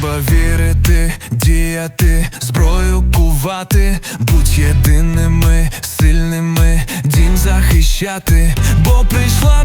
Треба вірити, діяти, зброю кувати, будь єдиними, сильними, дім захищати, бо прийшла.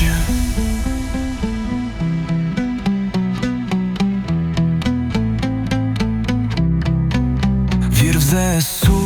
the soul